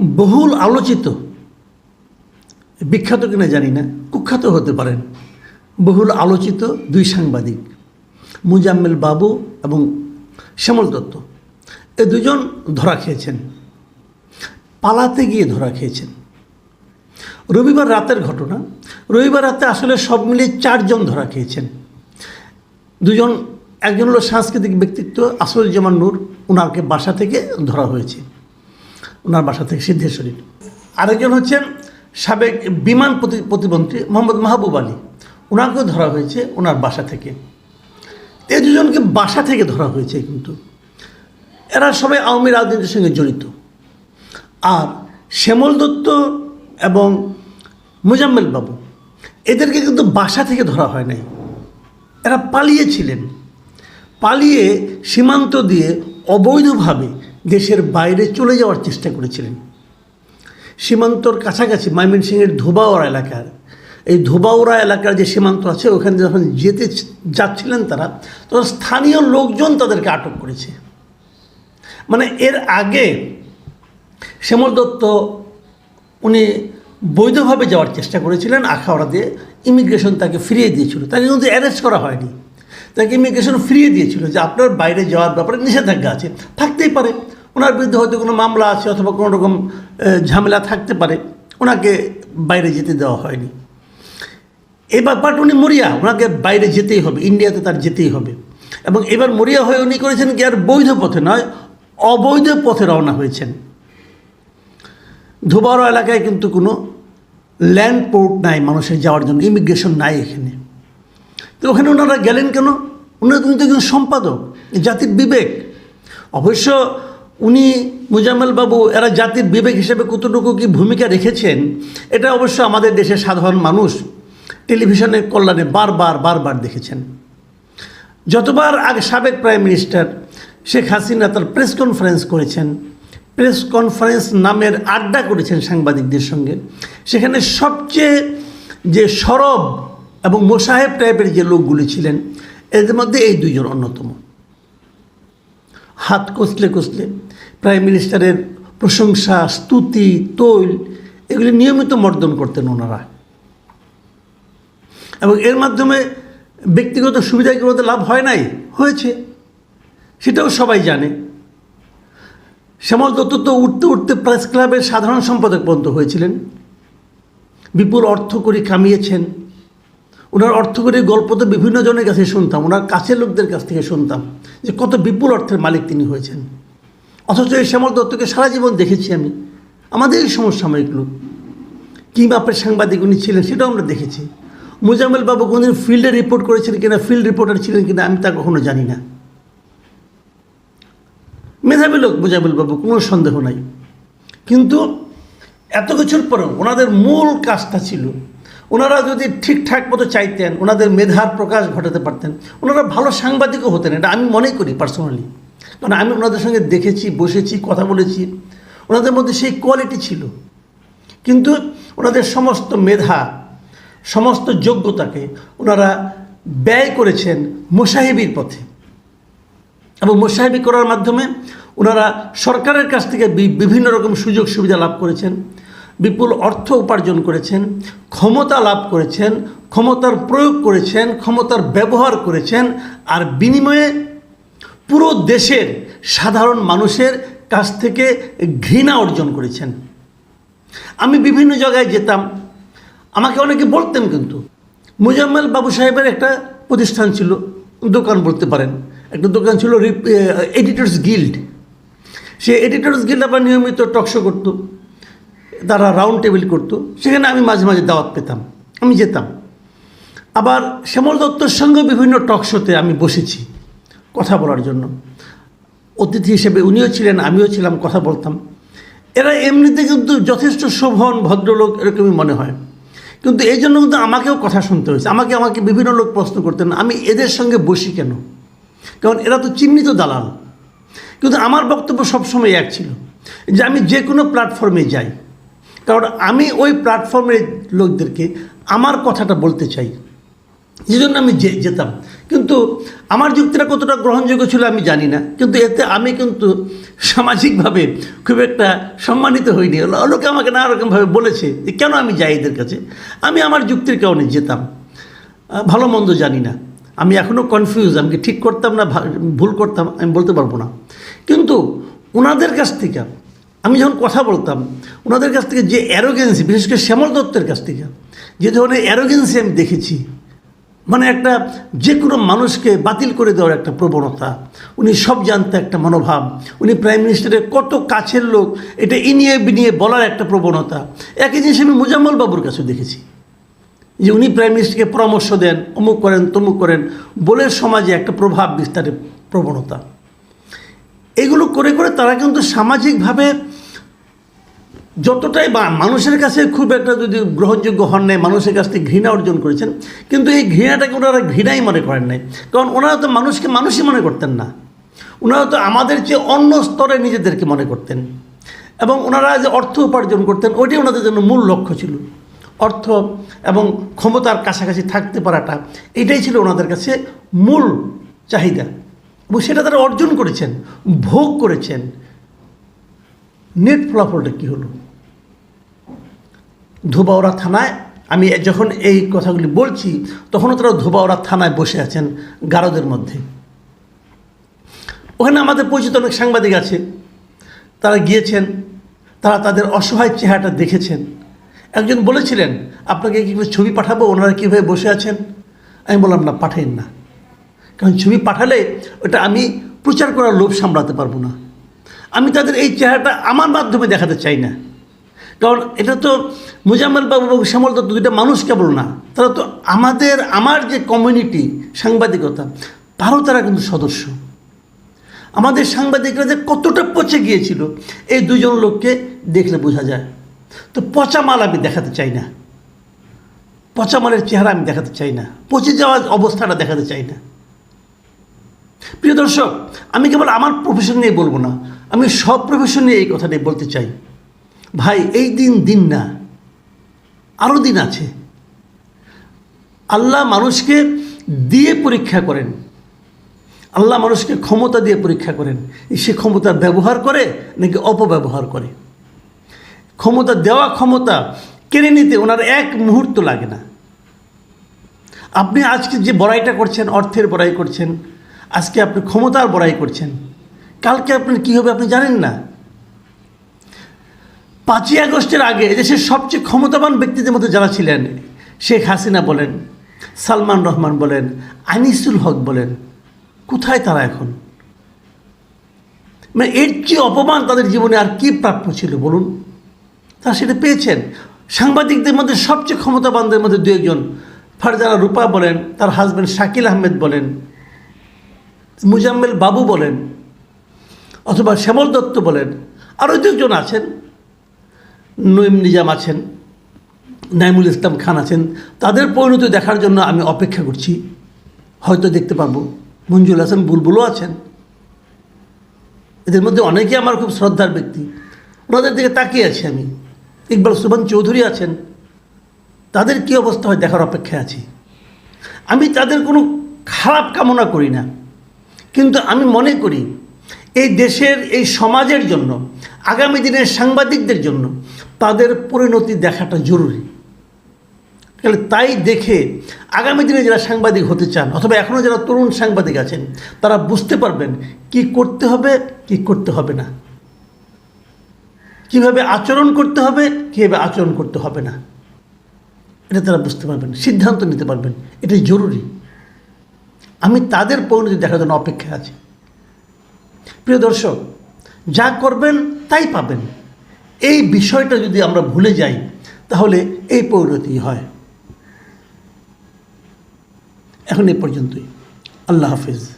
বহুল আলোচিত। বিখ্যাত কিনা জানি না, কুখ্যাত হতে পারেন। বহুল আলোচিত দুই সাংবাদিক, মুজাম্মেল বাবু এবং শ্যামল দত্ত। এ দুজন ধরা খেয়েছেন। পালাতে গিয়ে ধরা খেয়েছেন। রবিবার রাতের ঘটনা, রবিবার রাতে আসলে সব মিলিয়ে চারজন ধরা খেয়েছেন। দুজন, একজন হলো সাংস্কৃতিক ব্যক্তিত্ব আসরুজ্জামান নূর ওনাকে বাসা থেকে ধরা হয়েছে। ওনার বাসা থেকে সিদ্ধেশ্বরী। আরেকজন হচ্ছেন সাবেক বিমান প্রতি- প্রতিমন্ত্রী মোহাম্মদ মাহবুব আলী। ওনাকেও ধরা হয়েছে ওনার বাসা থেকে। এই দুজনকে বাসা থেকে ধরা হয়েছে কিন্তু। এরা সবাই আওয়ামী রাজনীতির সঙ্গে জড়িত। আর শ্যামল দত্ত এবং মুজাম্মেল বাবু, এদেরকে কিন্তু বাসা থেকে ধরা হয় নাই। এরা পালিয়েছিলেন। পালিয়ে সীমান্ত দিয়ে অবৈধভাবে দেশের বাইরে চলে যাওয়ার চেষ্টা করেছিলেন। সীমান্তর কাছাকাছি ময়মনসিংহের ধোবাওড়া এলাকার। এই ধোবাওড়া এলাকার যে সীমান্ত আছে, ওখানে যখন যেতে যাচ্ছিলেন তারা, তখন স্থানীয় লোকজন তাদেরকে আটক করেছে। মানে এর আগে শ্যামল দত্ত, উনি বৈধভাবে যাওয়ার চেষ্টা করেছিলেন আখাওড়া দিয়ে ইমিগ্রেশন তাকে ফিরিয়ে দিয়েছিল। তাকে কিন্তু অ্যারেস্ট করা হয়নি। তাকে ইমিগ্রেশন ফিরিয়ে দিয়েছিল যে আপনার বাইরে যাওয়ার ব্যাপারে নিষেধাজ্ঞা আছে। থাকতেই পারে। ওনার বিরুদ্ধে হয়তো কোনো মামলা আছে অথবা কোনো রকম ঝামেলা থাকতে পারে। ওনাকে বাইরে যেতে দেওয়া হয়নি। এবার বাট উনি মরিয়া, ওনাকে বাইরে যেতেই হবে। ইন্ডিয়াতে তার যেতেই হবে। এবং এবার মরিয়া হয়ে উনি করেছেন কি আর বৈধ পথে নয়, অবৈধ পথে রওনা হয়েছেন। ধোবারো এলাকায় কিন্তু কোনো ল্যান্ড পোর্ট নাই মানুষের যাওয়ার জন্য, ইমিগ্রেশন নাই এখানে। তো ওখানে ওনারা গেলেন কেন? ওনারা কিন্তু একজন সম্পাদক জাতির বিবেক। অবশ্য উনি বাবু, এরা জাতির বিবেক হিসেবে কতটুকু কি ভূমিকা রেখেছেন, এটা অবশ্য আমাদের দেশের সাধারণ মানুষ টেলিভিশনের কল্যাণে বারবার বারবার দেখেছেন। যতবার আগে সাবেক প্রাইম মিনিস্টার শেখ হাসিনা তার প্রেস কনফারেন্স করেছেন, প্রেস কনফারেন্স নামের আড্ডা করেছেন সাংবাদিকদের সঙ্গে, সেখানে সবচেয়ে যে সরব এবং মোসাহেব টাইপের যে লোকগুলি ছিলেন এদের মধ্যে এই দুইজন অন্যতম। হাত কষলে কষলে প্রাইম মিনিস্টারের প্রশংসা, স্তুতি, তৈল এগুলি নিয়মিত মর্দন করতেন ওনারা। এবং এর মাধ্যমে ব্যক্তিগত সুবিধাগুলোতে লাভ হয় নাই, হয়েছে। সেটাও সবাই জানে। শ্যামল দত্ত তো উঠতে উঠতে প্রেস ক্লাবের সাধারণ সম্পাদক পর্যন্ত হয়েছিলেন। বিপুল অর্থ করে কামিয়েছেন। ওনার অর্থ করে গল্প তো বিভিন্ন জনের কাছে শুনতাম, ওনার কাছের লোকদের কাছ থেকে শুনতাম যে কত বিপুল অর্থের মালিক তিনি হয়েছেন। অথচ এই শ্যামল দত্তকে সারা জীবন দেখেছি আমি, আমাদের সমসাময়িক লোক। কী মাপের সাংবাদিক উনি ছিলেন সেটাও আমরা দেখেছি। মুজাম্মেল বাবু কোনদিন ফিল্ডে রিপোর্ট করেছেন কিনা, ফিল্ড রিপোর্টার ছিলেন কিনা, আমি তা কখনো জানি না। মেধাবী লোক মুজাম্মেল বাবু, কোনো সন্দেহ নাই। কিন্তু এত কিছুর পরেও ওনাদের মূল কাজটা ছিল ওনারা যদি ঠিকঠাক মতো চাইতেন, ওনাদের মেধার প্রকাশ ঘটাতে পারতেন, ওনারা ভালো সাংবাদিকও হতেন, এটা আমি মনে করি পার্সোনালি কারণ আমি ওনাদের সঙ্গে দেখেছি, বসেছি, কথা বলেছি, ওনাদের মধ্যে সেই কোয়ালিটি ছিল। কিন্তু ওনাদের সমস্ত মেধা, সমস্ত যোগ্যতাকে ওনারা ব্যয় করেছেন মোসাহেবির পথে। এবং মোসাহেবি করার মাধ্যমে ওনারা সরকারের কাছ থেকে বিভিন্ন রকম সুযোগ সুবিধা লাভ করেছেন। বিপুল অর্থ উপার্জন করেছেন, ক্ষমতা লাভ করেছেন, ক্ষমতার প্রয়োগ করেছেন, ক্ষমতার ব্যবহার করেছেন, আর বিনিময়ে পুরো দেশের সাধারণ মানুষের কাছ থেকে ঘৃণা অর্জন করেছেন। আমি বিভিন্ন জায়গায় যেতাম, আমাকে অনেকে বলতেন কিন্তু, মুজাম্মেল বাবু সাহেবের একটা প্রতিষ্ঠান ছিল, দোকান বলতে পারেন, একটা দোকান ছিল এডিটর্স গিল্ড। সে এডিটর্স গিল্ড আবার নিয়মিত টকশো করতো। তারা রাউন্ড টেবিল করতো। সেখানে আমি মাঝে মাঝে দাওয়াত পেতাম। আমি যেতাম। আবার শ্যামল দত্তর সঙ্গে বিভিন্ন টক শোতে আমি বসেছি কথা বলার জন্য। অতিথি হিসেবে উনিও ছিলেন, আমিও ছিলাম, কথা বলতাম। এরা এমনিতে কিন্তু যথেষ্ট শোভন, ভদ্রলোক, এরকমই মনে হয়। কিন্তু এই জন্য কিন্তু আমাকেও কথা শুনতে হয়েছে। আমাকে আমাকে বিভিন্ন লোক প্রশ্ন করতেন, আমি এদের সঙ্গে বসি কেন? কারণ এরা তো চিহ্নিত দালাল। কিন্তু আমার বক্তব্য সবসময় এক ছিল যে আমি যে কোনো প্ল্যাটফর্মে যাই। কারণ আমি ওই প্ল্যাটফর্মের লোকদেরকে আমার কথাটা বলতে চাই। যে জন্য আমি যেতাম। কিন্তু আমার যুক্তিটা কতটা গ্রহণযোগ্য ছিল আমি জানি না। কিন্তু এতে আমি কিন্তু সামাজিকভাবে খুব একটা সম্মানিত হইনি। লোকে আমাকে নানা রকমভাবে বলেছে যে, কেন আমি যাই এদের কাছে? আমি আমার যুক্তির কারণে যেতাম। ভালো মন্দ জানি না। আমি এখনও কনফিউজ আমি ঠিক করতাম না ভুল করতাম, আমি বলতে পারব না। কিন্তু ওনাদের কাছ থেকে আমি যখন কথা বলতাম, ওনাদের কাছ থেকে যে অ্যারোগেন্সি বিশেষ করে শ্যামল দত্তের কাছ থেকে, যে ধরনের অ্যারোগেন্সি আমি দেখেছি মানে একটা যে কোনো মানুষকে বাতিল করে দেওয়ার একটা প্রবণতা, উনি সব জানতে একটা মনোভাব, উনি প্রাইম মিনিস্টারের কত কাছের লোক, এটা ইনিয়ে বিনিয়ে বলার একটা প্রবণতা। একই জিনিস আমি মুজাম্মল বাবুর কাছে দেখেছি, যে উনি প্রাইম মিনিস্টারকে পরামর্শ দেন, অমুক করেন, তমুক করেন, বলে সমাজে একটা প্রভাব বিস্তারের প্রবণতা। এগুলো করে করে তারা কিন্তু সামাজিকভাবে যতটাই বা মানুষের কাছে খুব একটা যদি গ্রহণযোগ্য হন নাই, মানুষের কাছ থেকে ঘৃণা অর্জন করেছেন, কিন্তু এই ঘৃণাটাকে ওনারা ঘৃণাই মনে করেন নাই। কারণ ওনারা তো মানুষকে মানুষই মনে করতেন না। ওনারা তো আমাদের চেয়ে অন্য স্তরে নিজেদেরকে মনে করতেন। এবং ওনারা যে অর্থ উপার্জন করতেন, ওইটাই ওনাদের জন্য মূল লক্ষ্য ছিল। অর্থ এবং ক্ষমতার কাছাকাছি থাকতে পারাটা, এটাই ছিল ওনাদের কাছে মূল চাহিদা। এবং সেটা তারা অর্জন করেছেন, ভোগ করেছেন। নেট ফলাফলটা কী হলো? ধোবাওড়া থানায় আমি যখন এই কথাগুলি বলছি, তখনও তারা ধোবাওড়া থানায় বসে আছেন গারদের মধ্যে। ওখানে আমাদের পরিচিত অনেক সাংবাদিক আছে। তারা গিয়েছেন, তারা তাদের অসহায় চেহারাটা দেখেছেন। একজন বলেছিলেন, আপনাকে কীভাবে ছবি পাঠাবো? ওনারা কীভাবে বসে আছেন? আমি বললাম, না, পাঠাইন না। কারণ ছবি পাঠালে ওটা আমি প্রচার করার লোভ সামলাতে পারব না। আমি তাদের এই চেহারাটা আমার মাধ্যমে দেখাতে চাই না। কারণ এটা তো মুজাম্মেল বাবু শ্যামল দত্ত দুইটা মানুষ কেবল না? তারা তো আমাদের, আমার যে কমিউনিটি সাংবাদিকতা, তারও তারা কিন্তু সদস্য। আমাদের সাংবাদিকরা যে কতটা পচে গিয়েছিল, এই দুজন লোককে দেখলে বোঝা যায়। তো পচা মাল আমি দেখাতে চাই না। পচা মালের চেহারা আমি দেখাতে চাই না। পচে যাওয়ার অবস্থাটা দেখাতে চাই না। প্রিয় দর্শক, আমি কেবল আমার প্রফেশন নিয়ে বলব না। আমি সব প্রফেশন নিয়ে এই কথাটাই বলতে চাই। ভাই, এই দিন দিন না। আরও দিন আছে। আল্লাহ মানুষকে দিয়ে পরীক্ষা করেন। আল্লাহ মানুষকে ক্ষমতা দিয়ে পরীক্ষা করেন। সে ক্ষমতা ব্যবহার করে নাকি অপব্যবহার করে? ক্ষমতা দেওয়া ক্ষমতা কেড়ে নিতে ওনার এক মুহূর্ত লাগে না। আপনি আজকে যে বড়াইটা করছেন, অর্থের বড়াই করছেন, আজকে আপনি ক্ষমতার বড়াই করছেন, কালকে আপনার কী হবে আপনি জানেন না। পাঁচই আগস্টের আগে দেশের সবচেয়ে ক্ষমতাবান ব্যক্তিদের মধ্যে যারা ছিলেন, শেখ হাসিনা বলেন, সালমান রহমান বলেন, আনিসুল হক বলেন, কোথায় তারা এখন? মানে এর চেয়ে অপমান তাদের জীবনে আর কি প্রাপ্য ছিল বলুন? তারা সেটা পেয়েছেন। সাংবাদিকদের মধ্যে সবচেয়ে ক্ষমতাবানদের মধ্যে দু একজন, ফারজানা রূপা বলেন, তার হাজব্যান্ড শাকিল আহমেদ বলেন, মুজাম্মেল বাবু বলেন, অথবা শ্যামল দত্ত বলেন, আরও দুজন আছেন। নঈম নিজাম আছেন, নাইমুল ইসলাম খান আছেন, তাদের পরিণতি দেখার জন্য আমি অপেক্ষা করছি। হয়তো দেখতে পাবো মঞ্জুল হাসান বুলবুলও আছেন। এদের মধ্যে অনেকে আমার খুব শ্রদ্ধার ব্যক্তি। ওনাদের দিকে তাকিয়ে আছি আমি। ইকবাল সুবান চৌধুরী আছেন। তাদের কী অবস্থা হয় দেখার অপেক্ষায় আছি। আমি তাদের কোনো খারাপ কামনা করি না। কিন্তু আমি মনে করি, এই দেশের, এই সমাজের জন্য, আগামী দিনের সাংবাদিকদের জন্য তাদের পরিণতি দেখাটা জরুরি। তাহলে তাই দেখে আগামী দিনে যারা সাংবাদিক হতে চান, অথবা এখনও যারা তরুণ সাংবাদিক আছেন, তারা বুঝতে পারবেন কি করতে হবে, কি করতে হবে না। কীভাবে আচরণ করতে হবে, কীভাবে আচরণ করতে হবে না। এটা তারা বুঝতে পারবেন, সিদ্ধান্ত নিতে পারবেন, এটাই জরুরি। আমি তাদের পরিণতি দেখার জন্য অপেক্ষা আছি। প্রিয় দর্শক, যা করবেন তাই পাবেন। এই বিষয়টা যদি আমরা ভুলে যাই, তাহলে এই পরিণতি হয়। এখন এ পর্যন্তই। আল্লাহ হাফিজ।